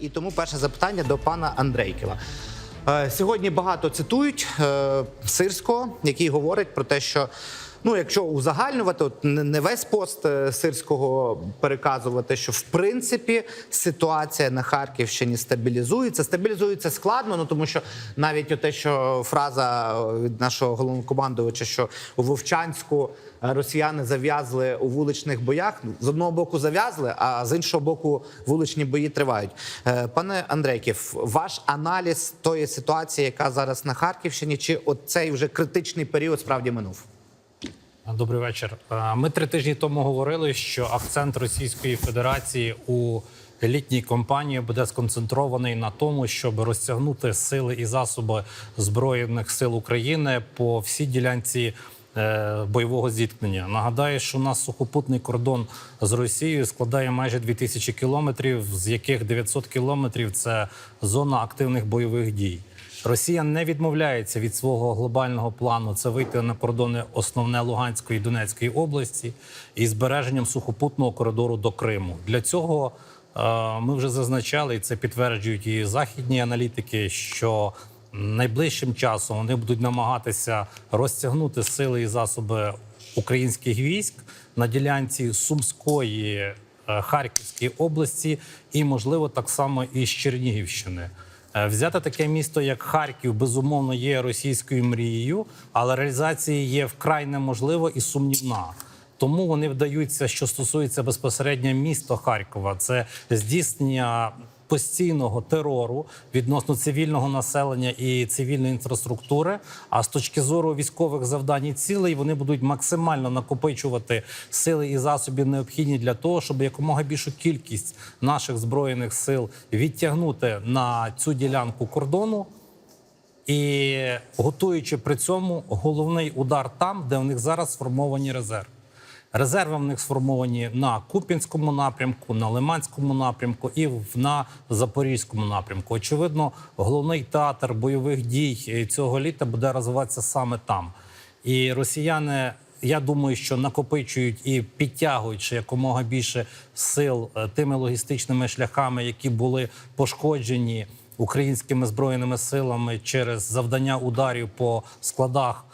І тому перше запитання до пана Андрейківа. Е, Сьогодні багато цитують е, Сирського, який говорить про те, що ну, якщо узагальнювати, от не весь пост е, Сирського переказувати, що в принципі ситуація на Харківщині стабілізується. Стабілізується складно, ну тому що навіть те, що фраза е, від нашого головнокомандувача, що у Вовчанську е, росіяни зав'язли у вуличних боях. Ну, З одного боку зав'язли, а з іншого боку, вуличні бої тривають. Пане Андрейків, ваш аналіз тої ситуації, яка зараз на Харківщині, чи от цей вже критичний період справді минув? Добрий вечір. Е, Ми три тижні тому говорили, що акцент Російської Федерації у літній кампанії буде сконцентрований на тому, щоб розтягнути сили і засоби збройних сил України по всій ділянці. е, Бойового зіткнення нагадаю, що у нас сухопутний кордон з Росією складає майже 2000 кілометрів, з яких 900 кілометрів це зона активних бойових дій. Росія не відмовляється від свого глобального плану це вийти на кордони основне Луганської і Донецької області і збереженням сухопутного коридору до Криму. Для цього е, ми вже зазначали, і це підтверджують і західні аналітики, що найближчим часом вони будуть намагатися розтягнути сили і засоби українських військ на ділянці Сумської. е, Харківської області і, можливо, так само і з Чернігівщини. Е, Взяти таке місто, як Харків, безумовно, є російською мрією, але реалізація є вкрай неможлива і сумнівна. Тому вони вдаються, що стосується безпосередньо міста Харкова. Це здійснення постійного терору відносно цивільного населення і цивільної інфраструктури. А з точки зору військових завдань і цілей вони будуть максимально накопичувати сили і засоби необхідні для того, щоб якомога більшу кількість наших збройних сил відтягнути на цю ділянку кордону. І готуючи при цьому головний удар там, де в них зараз сформовані резерви. Резерви в них сформовані на Куп'янському напрямку, на Лиманському напрямку і на Запорізькому напрямку. Очевидно, головний театр бойових дій е, цього літа буде розвиватися саме там. І росіяни, я думаю, що накопичують і підтягують якомога більше сил е, тими логістичними шляхами, які були пошкоджені українськими збройними силами через завдання ударів по складах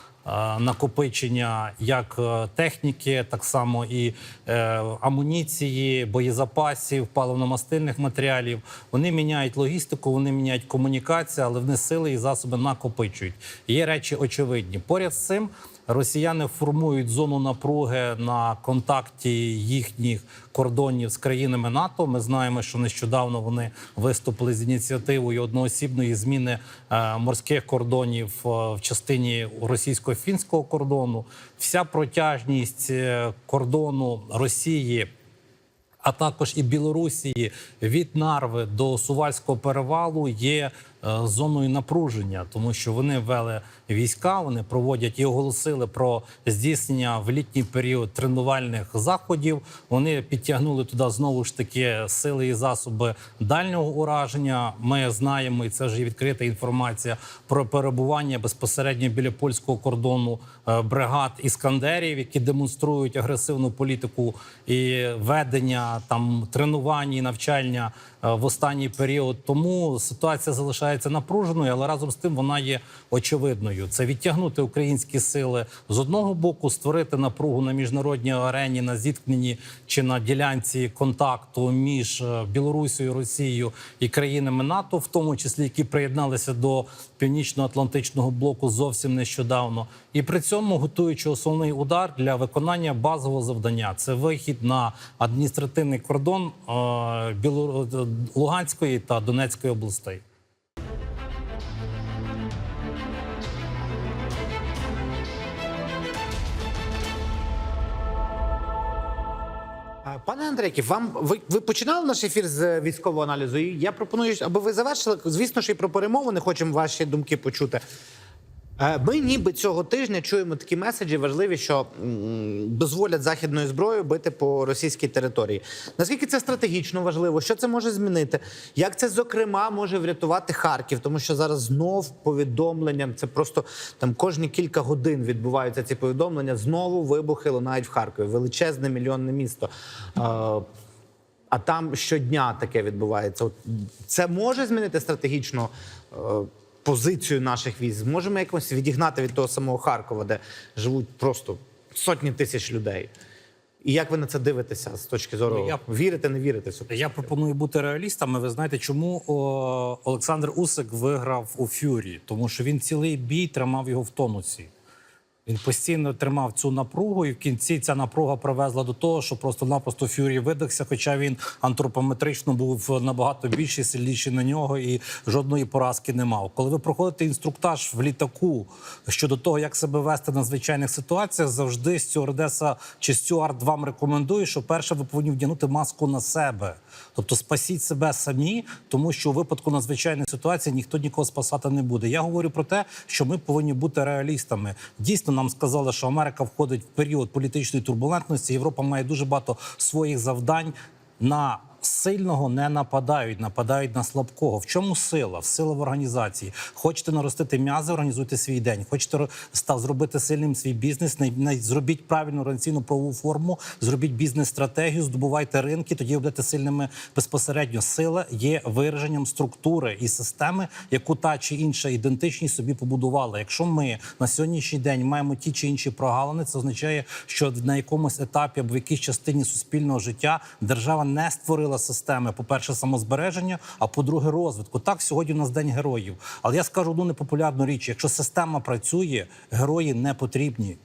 накопичення як е, техніки, так само і е, амуніції, боєзапасів, паливно-мастильних матеріалів. Вони міняють логістику, вони міняють комунікацію, але вони сили і засоби накопичують. Є речі очевидні. Поряд з цим. Росіяни формують зону напруги на контакті їхніх кордонів з країнами НАТО. Ми знаємо, що нещодавно вони виступили з ініціативою одноосібної зміни е, морських кордонів е, в частині російсько-фінського кордону. Вся протяжність е, кордону Росії а також і Білорусії від Нарви до Сувальського перевалу є зоною напруження, тому що вони ввели війська, вони проводять і оголосили про здійснення в літній період тренувальних заходів. Вони підтягнули туди знову ж таки сили і засоби дальнього ураження. Ми знаємо, і це вже відкрита інформація про перебування безпосередньо біля польського кордону е, бригад іскандерів, які демонструють агресивну політику і ведення там тренувань і навчання е, в останній період. Тому ситуація залишається напруженою, але разом з тим вона є очевидною. Це відтягнути українські сили з одного боку, створити напругу на міжнародній арені на зіткненні чи на ділянці контакту між е, Білорусією, Росією і країнами НАТО, в тому числі які приєдналися до північно-атлантичного блоку зовсім нещодавно, і при цьому готуючи основний удар для виконання базового завдання. Це вихід на адміністративний кордон е, Луганської та Донецької областей. Пане Андрейки, вам ви, ви починали наш ефір з військового аналізу? Я пропоную, аби ви завершили. Звісно, що і про перемову не хочемо ваші думки почути. Е, Ми ніби цього тижня чуємо такі меседжі важливі, що дозволять західною зброєю бити по російській території. Наскільки це стратегічно важливо? Що це може змінити? Як це зокрема може врятувати Харків? Тому що зараз знов повідомленням це просто там кожні кілька годин відбуваються ці повідомлення. Знову вибухи лунають в Харкові. Величезне мільйонне місто. Е, а там щодня таке відбувається. Це може змінити стратегічно е, позицію наших військ? Зможемо якось відігнати від того самого Харкова, де живуть просто сотні тисяч людей. І як ви на це дивитеся з точки зору Ну, я- вірите, не вірите в Я пропоную бути реалістами. Ви знаєте, чому о, Олександр Усик виграв у Фюрі? Тому що він цілий бій тримав його в тонусі. Він постійно тримав цю напругу, і в кінці ця напруга привезла до того, що просто-напросто Фюрі видихся, хоча він антропометрично був набагато більший, сильніший на нього і жодної поразки не мав. Коли ви проходите інструктаж в літаку щодо того, як себе вести на звичайних ситуаціях, завжди стюардеса чи стюард вам рекомендує, що перше ви повинні вдягнути маску на себе. Тобто спасіть себе самі, тому що у випадку надзвичайної ситуації ніхто нікого спасати не буде. Я говорю про те, що ми повинні бути реалістами. Дійсно, нам сказали, що Америка входить в період політичної турбулентності. Європа має дуже багато своїх завдань на. Сильного не нападають, нападають на слабкого. В чому сила? Сила в організації. Хочете наростити м'язи, організуйте свій день. Хочете став зробити сильним свій бізнес. зробіть правильну організаційну правову форму, зробіть бізнес-стратегію, здобувайте ринки. Тоді будете сильними безпосередньо. Сила є вираженням структури і системи, яку та чи інша ідентичність собі побудувала. Якщо ми на сьогоднішній день маємо ті чи інші прогалини, це означає, що на якомусь етапі або в якійсь частині суспільного життя держава не створила системи, по-перше, самозбереження, а по-друге, розвитку. Так, сьогодні у нас день героїв. Але я скажу одну непопулярну річ: якщо система працює, герої не потрібні.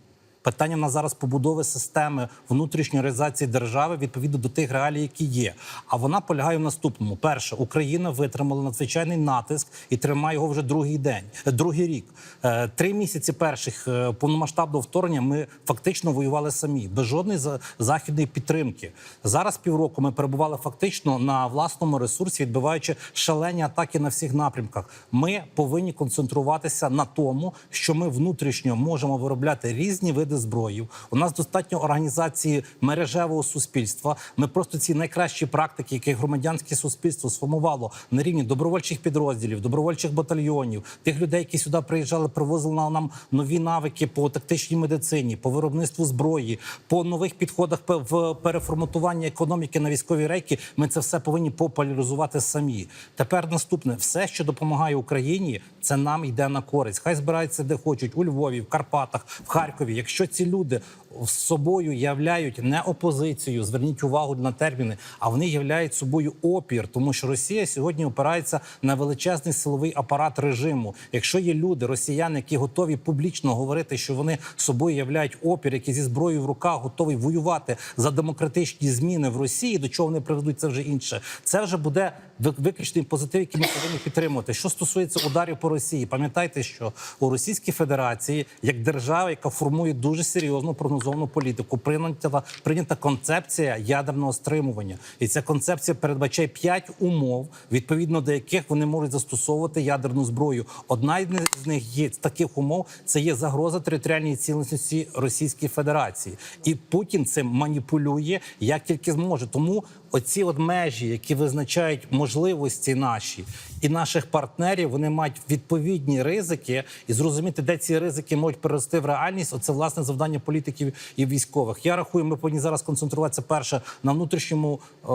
Питання в нас зараз побудови системи внутрішньої реалізації держави відповідно до тих реалій, які є. А вона полягає в наступному: перше, Україна витримала надзвичайний натиск і тримає його вже другий день, е, другий рік. Е, Три місяці перших е, повномасштабного вторгнення ми фактично воювали самі, без жодної західної підтримки. Зараз півроку ми перебували фактично на власному ресурсі, відбиваючи шалені атаки на всіх напрямках. Ми повинні концентруватися на тому, що ми внутрішньо можемо виробляти різні види зброї. У нас достатньо організації мережевого суспільства. Ми просто ці найкращі практики, які громадянське суспільство сформувало на рівні добровольчих підрозділів, добровольчих батальйонів, тих людей, які сюди приїжджали, привозили на- нам нові навики по тактичній медицині, по виробництву зброї, по нових підходах в переформатуванні економіки на військові рейки. Ми це все повинні популяризувати самі. Тепер наступне все, що допомагає Україні, це нам йде на користь. Хай збираються де хочуть у Львові, в Карпатах, в Харкові. Якщо ці люди собою являють не опозицію, зверніть увагу на терміни, а вони являють собою опір, тому що Росія сьогодні опирається на величезний силовий апарат режиму. Якщо є люди, росіяни, які готові публічно говорити, що вони собою являють опір, які зі зброєю в руках готові воювати за демократичні зміни в Росії, до чого вони приведуть, це вже інше. Це вже буде виключний позитив, який ми повинні підтримувати. Що стосується ударів по Росії, пам'ятайте, що у Російській Федерації, як держава, яка формує дуже серйозну прогнозовану політику, прийнята прийнята концепція ядерного стримування, і ця концепція передбачає п'ять умов, відповідно до яких вони можуть застосовувати ядерну зброю. Одна з них є з таких умов. Це є загроза територіальній цілісності Російської Федерації, і Путін цим маніпулює як тільки зможе. Тому оці от межі, які визначають можливості наші і наших партнерів, вони мають відповідні ризики, і зрозуміти, де ці ризики можуть перерости в реальність. Оце власне завдання політиків і військових. Я рахую, ми повинні зараз концентруватися перше на внутрішньому е,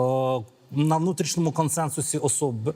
на внутрішньому консенсусі особи.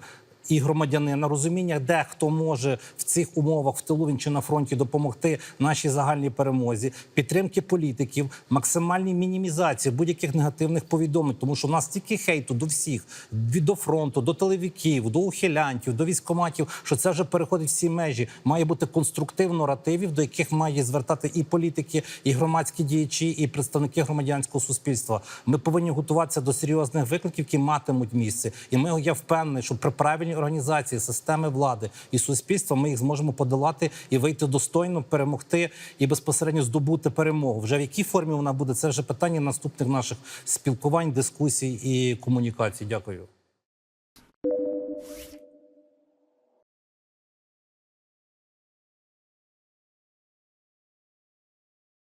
І громадянина розуміння, де хто може в цих умовах в тилу він чи на фронті допомогти нашій загальній перемозі, підтримки політиків, максимальній мінімізації будь-яких негативних повідомлень, тому що в нас стільки хейту до всіх від до фронту, до телевіків, до ухилянтів, до військоматів, що це вже переходить всі межі. Має бути конструктив наративів, до яких має звертати і політики, і громадські діячі, і представники громадянського суспільства. Ми повинні готуватися до серйозних викликів, які матимуть місце. І ми я впевнений, що при правильній організації системи влади і суспільства ми їх зможемо подолати і вийти достойно, перемогти і безпосередньо здобути перемогу. Вже в якій формі вона буде, це вже питання наступних наших спілкувань, дискусій і комунікацій. Дякую.